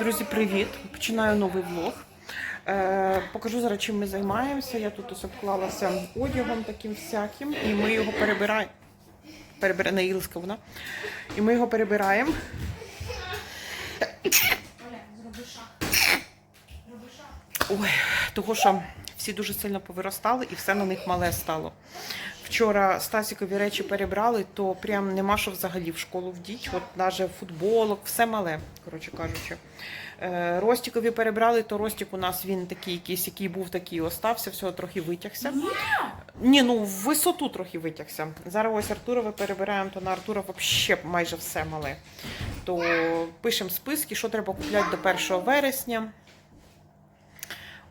Друзі, привіт! Починаю новий влог. Е, покажу зараз, чим ми займаємося. Я тут ось обклалася одягом таким всяким, і ми його перебираємо. Перебира... Не Ілська вона. І ми його перебираємо. Ой, того що всі дуже сильно повиростали і все на них мале стало. Вчора Стасікові речі перебрали, то прям нема що взагалі в школу вдіть. От навіть футболок, все мале, коротше кажучи. Е, Ростікові перебрали, то Ростік у нас він такий якийсь, який був, такий і остався, всього трохи витягся. Ні, ну в висоту трохи витягся. Зараз ось Артурове перебираємо, то на Артура взагалі майже все мале. То пишемо списки, що треба купляти до 1 вересня.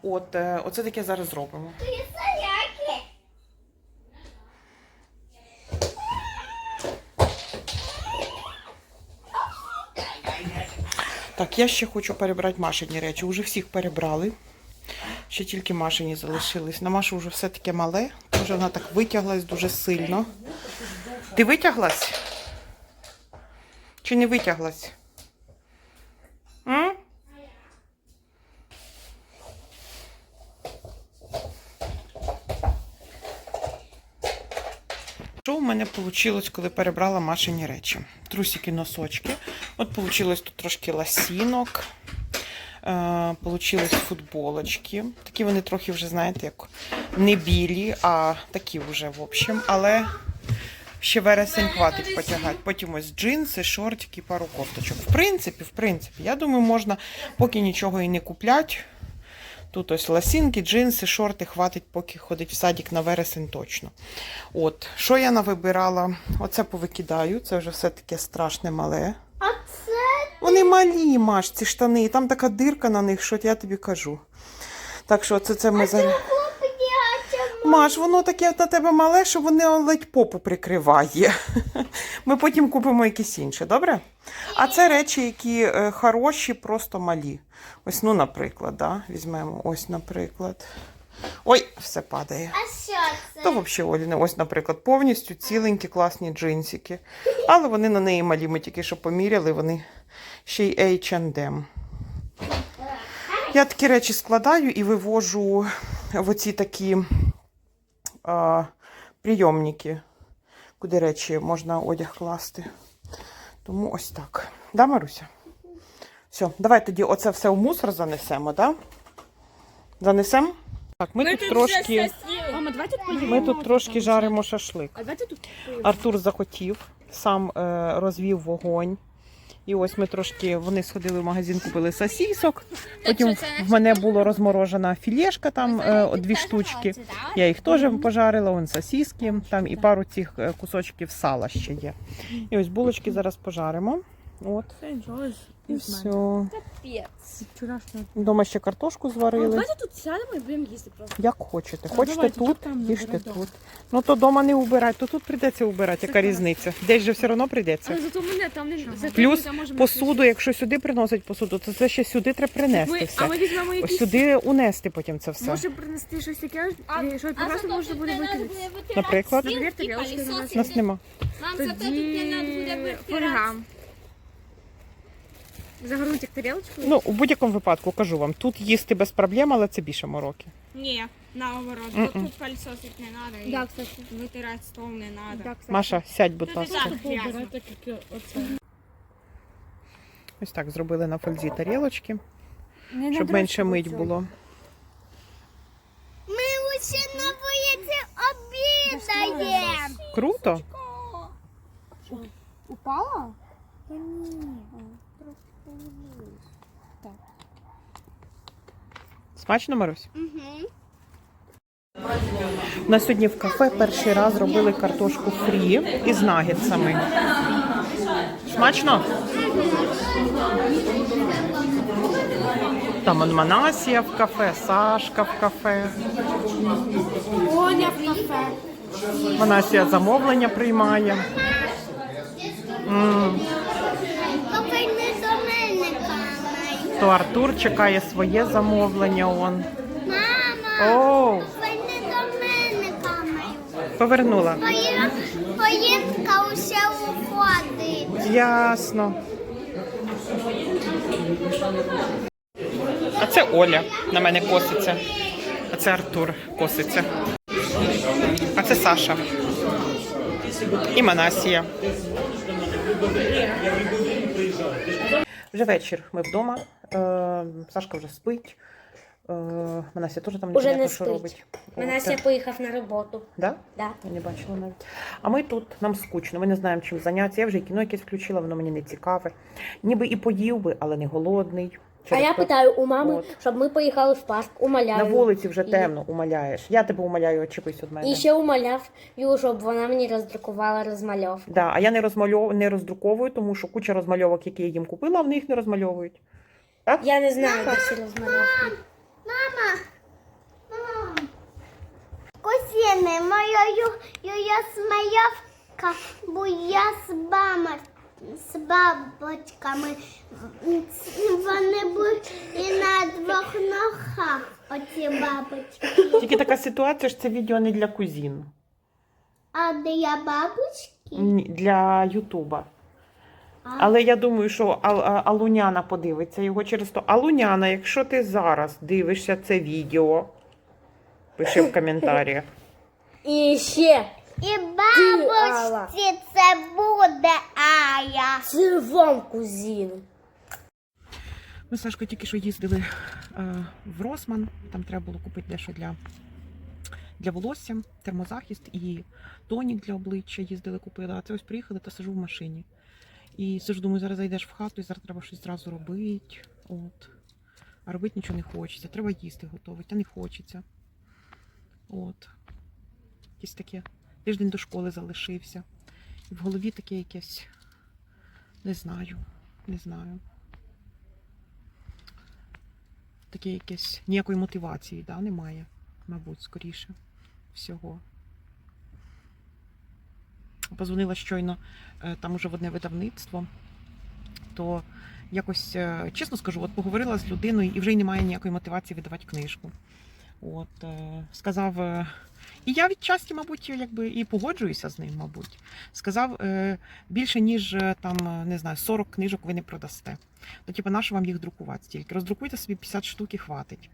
От, е, оце таке зараз зробимо. Так, я ще хочу перебрати Машині речі. Уже всіх перебрали. Ще тільки Машині залишились. На Машу вже все таке мале, тому вона так витяглась дуже сильно. Ти витяглась? Чи не витяглась? М? Що у мене вийшло, коли перебрала Машині речі? Трусики, носочки. От вийшло тут трошки ласінок. Е, Получилось футболочки. Такі вони трохи вже, знаєте, як не білі, а такі вже, в общем. Але ще вересень хватить потягати. Потім ось джинси, шортики, пару кофточок. В принципі, в принципі, я думаю, можна поки нічого і не купляти. Тут ось ласінки, джинси, шорти хватить, поки ходить в садик на вересень точно. От, що я навибирала? Оце повикидаю, це вже все таке страшне мале. Вони малі, Маш, ці штани, і там така дирка на них, що я тобі кажу. Так що це, це ми зараз. Маш, воно таке на тебе мале, що вони ледь попу прикриває. Ми потім купимо якісь інші, добре? А це речі, які е, хороші, просто малі. Ось, ну, наприклад, да? візьмемо ось, наприклад. Ой, все падає. А що це? То взагалі Оліни, ось, наприклад, повністю ціленькі класні джинсики. Але вони на неї малі. Ми тільки що поміряли, вони ще й H&M. Я такі речі складаю і вивожу в оці такі а, прийомники, куди речі можна одяг класти. Тому ось так. Да, Маруся? Все, давай тоді оце все в мусор занесемо, да? Занесемо? Так, ми, тут трошки. Мама, давайте тут поїмо. Ми тут трошки жаримо шашлик. А давайте тут поїмо. Артур захотів, сам е, розвів вогонь. І ось ми трошки вони сходили в магазин, купили сосісок. Потім в мене була розморожена філешка, там е, дві штучки. Я їх теж пожарила, вон сосіски, там і пару цих е, кусочків сала ще є. І ось булочки зараз пожаримо. От, і все. Капець. Вчорашнього. Дома ще картошку Ну, зварили. Давайте тут сядемо і будемо їсти просто. Як хочете. Та Хочете давайте, тут, там їжте беремо. тут. Ну то дома не убирати, то тут прийдеться убирати. Яка різниця? Десь же все одно прийдеться. Але зато мене там не зато Плюс ми там можемо Посуду, якщо сюди приносить посуду, то це ще сюди треба принести Ми, а все. ми візьмемо Ось якісь... сюди унести потім це все. Може принести щось таке, що просто можна буде викинути. Наприклад, нас. нема. Нам зато тут не надо буде витирати. Загорнути тарілочку? Ну, у будь-якому випадку кажу вам, тут їсти без проблем, але це більше мороки. Ні, наоборот. Мгм. Тут пылесосить не надо. і Да, кстати. Витирати стол не надо. Так, кстати. Маша, сядь, будь Ну, ласка. так. Ось так зробили на фользі тарілочки, Не щоб менше мить було. Ми лише на вулиці обідаємо. Круто. Упала? Та ні. Смачно, Марусь? Угу. У нас сьогодні в кафе перший раз робили картошку фрі із нагетсами. Смачно? Там он Манасія в кафе, Сашка в кафе. Оля в кафе. Манасія замовлення приймає. М, Поки не до мене камай. То Артур чекає своє замовлення. Он. Мама, О, поки до мене камай. повернула. Поїдка усе уходить. Ясно. А це Оля на мене коситься. А це Артур коситься. А це Саша. І Манасія. Вже вечір. Ми вдома. Е, Сашка вже спить. Е, Манасія теж там Уже не що спить. робить. Мене От. поїхав на роботу. Да? Да. Я не бачила навіть. А ми тут, нам скучно, ми не знаємо, чим зайнятися. Я вже і кіно якесь включила, воно мені не цікаве. Ніби і поїв би, але не голодний. А я то- питаю у мами, От. щоб ми поїхали в парк, умоляю. На вулиці вже І- темно, умоляєш. Я тебе умоляю, очепись від мене. І ще умоляв, щоб вона мені роздрукувала розмальовку. Да, а я не розмальов... не роздруковую, тому що куча розмальовок, які я їм купила, вони їх не розмальовують. Так? Я не знаю, де ці розмальовки. Мама. Мам. Кузини, моя ю- ю- я смаявка, бо я з бама, з бабочками. Вони були і на двох ногах, оці бабочки. Тільки така ситуація, що це відео не для кузін, А де я бабочки? для Ютуба. Але я думаю, що Алуняна подивиться його через то. Алуняна, якщо ти зараз дивишся це відео, пиши в коментарях. І ще І бабочці це буде Ая. це вам, кузін. Ми з Сашкою тільки що їздили е, в Росман. Там треба було купити дещо для, для волосся, термозахист і тонік для обличчя їздили, купили. А це ось приїхали та сижу в машині. І сижу, думаю, зараз зайдеш в хату і зараз треба щось зразу робити. От. А робити нічого не хочеться. Треба їсти готувати, та не хочеться. От. Якесь таке. Тиждень до школи залишився. І в голові таке якесь. Не знаю. Не знаю таке якесь ніякої мотивації, да, немає, мабуть, скоріше всього. Позвонила щойно е, там уже в одне видавництво, то якось, е, чесно скажу, от поговорила з людиною і вже й немає ніякої мотивації видавати книжку. От, е, сказав, і я відчасті, мабуть, якби і погоджуюся з ним, мабуть. Сказав, більше ніж там, не знаю, 40 книжок ви не продасте. То, типу, нащо вам їх друкувати стільки? Роздрукуйте собі 50 штук і хватить.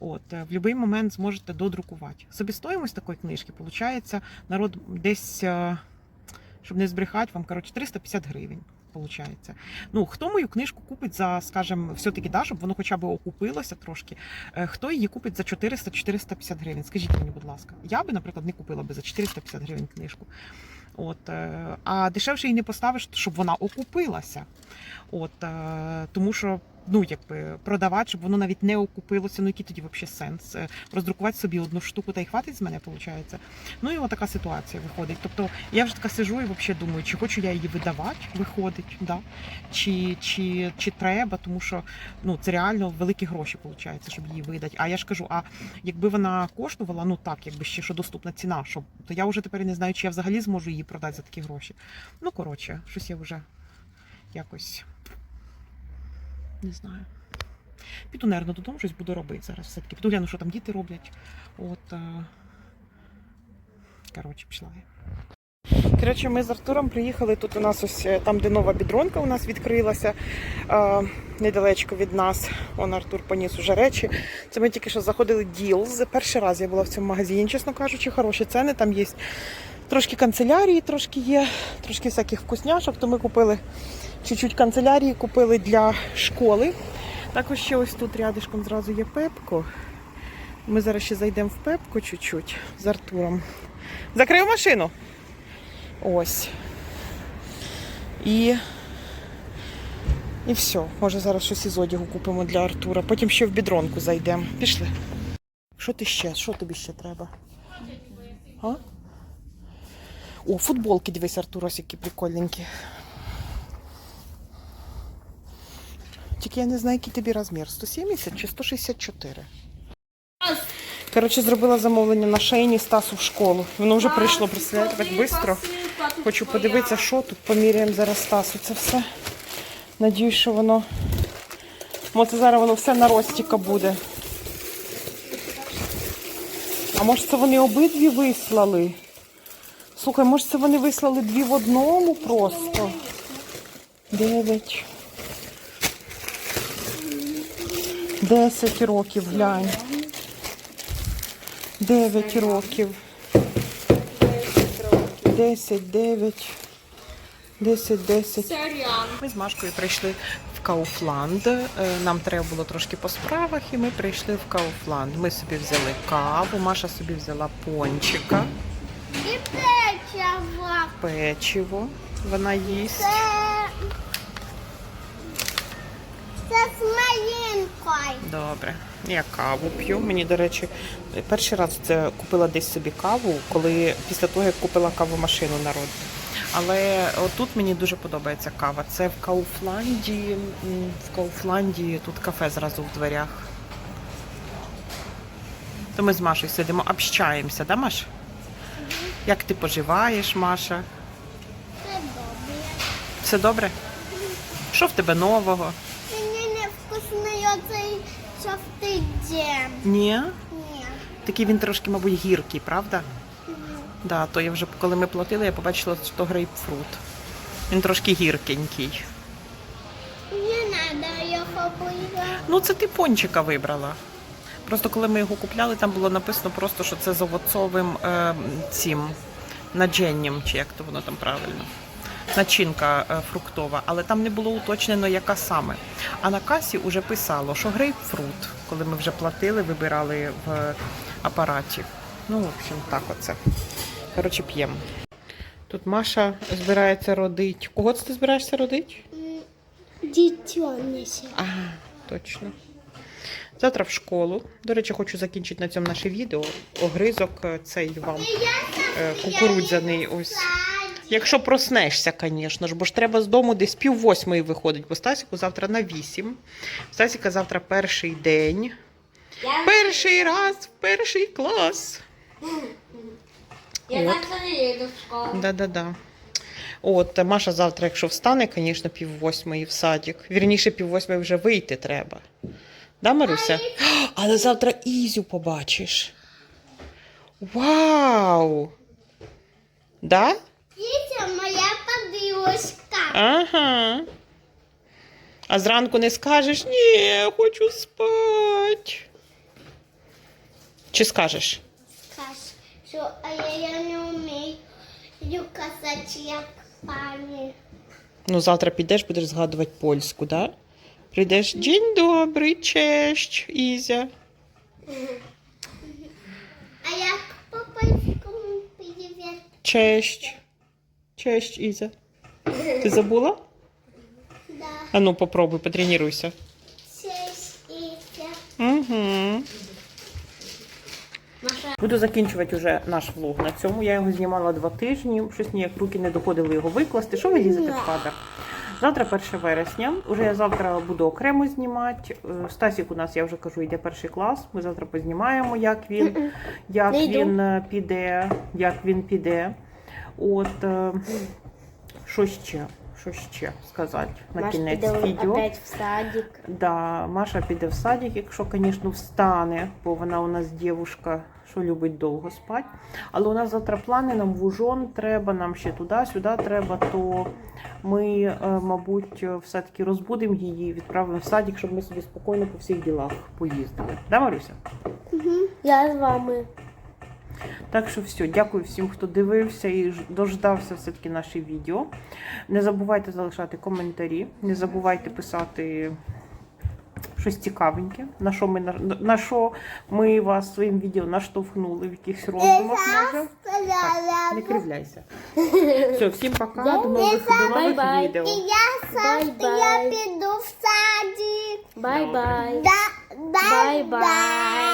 От, в будь-який момент зможете додрукувати. Собістоїмость такої книжки, виходить, народ десь, щоб не збрехати, вам, коротше, 350 гривень. Получається. Ну, хто мою книжку купить за, скажімо, все-таки, да, щоб воно хоча б окупилося трошки, е, хто її купить за 400-450 гривень? Скажіть мені, будь ласка. Я би, наприклад, не купила би за 450 гривень книжку. От, е, а дешевше її не поставиш, щоб вона окупилася. От, е, тому що ну, якби продавати, щоб воно навіть не окупилося, ну який тоді взагалі сенс? Е, Роздрукувати собі одну штуку та й хватить з мене, виходить. Ну і отака ситуація виходить. Тобто я вже така сижу і взагалі думаю, чи хочу я її видавати, виходить, да? чи, чи, чи треба, тому що ну, це реально великі гроші, виходить, щоб її видати. А я ж кажу, а якби вона коштувала, ну так, якби ще що доступна ціна, щоб, то я вже тепер не знаю, чи я взагалі зможу її продати за такі гроші. Ну, коротше, щось я вже якось не знаю. Піду, нервно додому, щось буду робити зараз. Все-таки піду гляну, що там діти роблять. От. е, Коротше, пішла я. Коротше, ми з Артуром приїхали. Тут у нас ось е, там, де нова бідронка у нас відкрилася е, недалечко від нас. Он Артур поніс уже речі. Це ми тільки що заходили Ділз. Перший раз я була в цьому магазині, чесно кажучи, хороші ціни. Там є трошки канцелярії, трошки є, трошки всяких вкусняшок. То ми купили чуть-чуть канцелярії, купили для школи. Також ще ось тут рядишком зразу є пепко. Ми зараз ще зайдемо в пепко чуть-чуть з Артуром. Закрив машину. Ось. І. І все. Може зараз щось із одягу купимо для Артура. Потім ще в бідронку зайдемо. Пішли. Що ти ще? Що тобі ще треба? А? О, футболки, дивись, Артур, ось які прикольненькі. Тільки я не знаю, який тобі розмір. 170 чи 164? Коротше, зробила замовлення на шейні Стасу в школу. Воно вже прийшло, так швидко. Хочу подивитися, що тут поміряємо зараз Стасу. Це все. Надіюсь, що воно. Може, зараз воно все на ростіка буде. А може це вони обидві вислали? Слухай, може це вони вислали дві в одному просто? Дев'ять. 10 років, глянь. 9 років. 10, 9. 10, 10. Ми з Машкою прийшли в Кауфланд. Е, Нам треба було трошки по справах, і ми прийшли в Кауфланд. Ми собі взяли каву, Маша собі взяла пончика, І печиво. печиво. Вона їсть. З малинкою. Добре. Я каву п'ю. Мені, до речі, перший раз це купила десь собі каву, коли після того, як купила кавомашину на роді. Але отут мені дуже подобається кава. Це в Кауфланді. В Кауфланді тут кафе зразу в дверях. То ми з Машею сидимо, общаємося, да, Маш? Як ти поживаєш, Маша? Це добре. Все добре? Що в тебе нового? Оцей жовтий джем. Ні? Ні. Такий він трошки, мабуть, гіркий, правда? Да, то я вже коли ми платили, я побачила, що грейпфрут. Він трошки гіркенький. Не треба його було. Ну, це ти пончика вибрала. Просто коли ми його купляли, там було написано просто, що це з овоцовим е, цим надженням, чи як то воно там правильно. Начинка е, фруктова, але там не було уточнено, яка саме. А на касі вже писало, що грейпфрут, коли ми вже платили, вибирали в апараті. Ну, в общем, так оце. Коротше, п'ємо. Тут Маша збирається родити. Кого ти збираєшся родити? Дітьонище. Ага, точно. Завтра в школу. До речі, хочу закінчити на цьому наше відео. Огризок е, цей вам е, кукурудзяний. Ось. Якщо проснешся, звісно ж, бо ж треба з дому десь пів восьмої виходить, бо Стасіку завтра на вісім. Стасіка завтра перший день. Перший раз в перший клас. Я От. завтра не їду в школу. Да-да-да. От, Маша завтра, якщо встане, звісно, пів восьмої в садик. Вірніше, пів восьмої вже вийти треба. Да, Маруся? Але завтра Ізю побачиш. Вау! Да? Дітя моя подружка. Ага. А зранку не скажеш, ні, я хочу спати. Чи скажеш? Скаж, що а я, я не вмію казати, як пані. Ну, завтра підеш, будеш згадувати польську, да? Прийдеш день добрий, честь, Ізя. А як по польському привіт? Честь. Честь, Ізя. Ти забула? Да. А ну, попробуй. Честь, Ітя. Угу. Буду закінчувати вже наш влог на цьому. Я його знімала два тижні, щось ніяк руки не доходили його викласти. Що ви лізете в кадр? Завтра 1 вересня. Уже я завтра буду окремо знімати. Е, Стасік у нас, я вже кажу, йде перший клас. Ми завтра познімаємо, як він, як він е, піде, як він піде. От е, що ще? Що ще сказати на Маш кінець піде відео? опять в садик. Да, Маша піде в садик, якщо, звісно, встане, бо вона у нас дівушка, що любить довго спати. Але у нас завтра плани, нам в Ужон треба, нам ще туди-сюди треба, то ми, е, мабуть, все-таки розбудимо її, відправимо в садик, щоб ми собі спокійно по всіх ділах поїздили. Да, Маруся? Я з вами. Так що все, дякую всім, хто дивився і дождався все-таки наше відео. Не забувайте залишати коментарі, не забувайте писати щось цікавеньке, на що ми, на, на що ми вас своїм відео наштовхнули, в якихось роздумах може. Так, не кривляйся. Все, всім пока, до нових, до нових відео. І я завтра я піду в садик. Бай-бай. Бай-бай.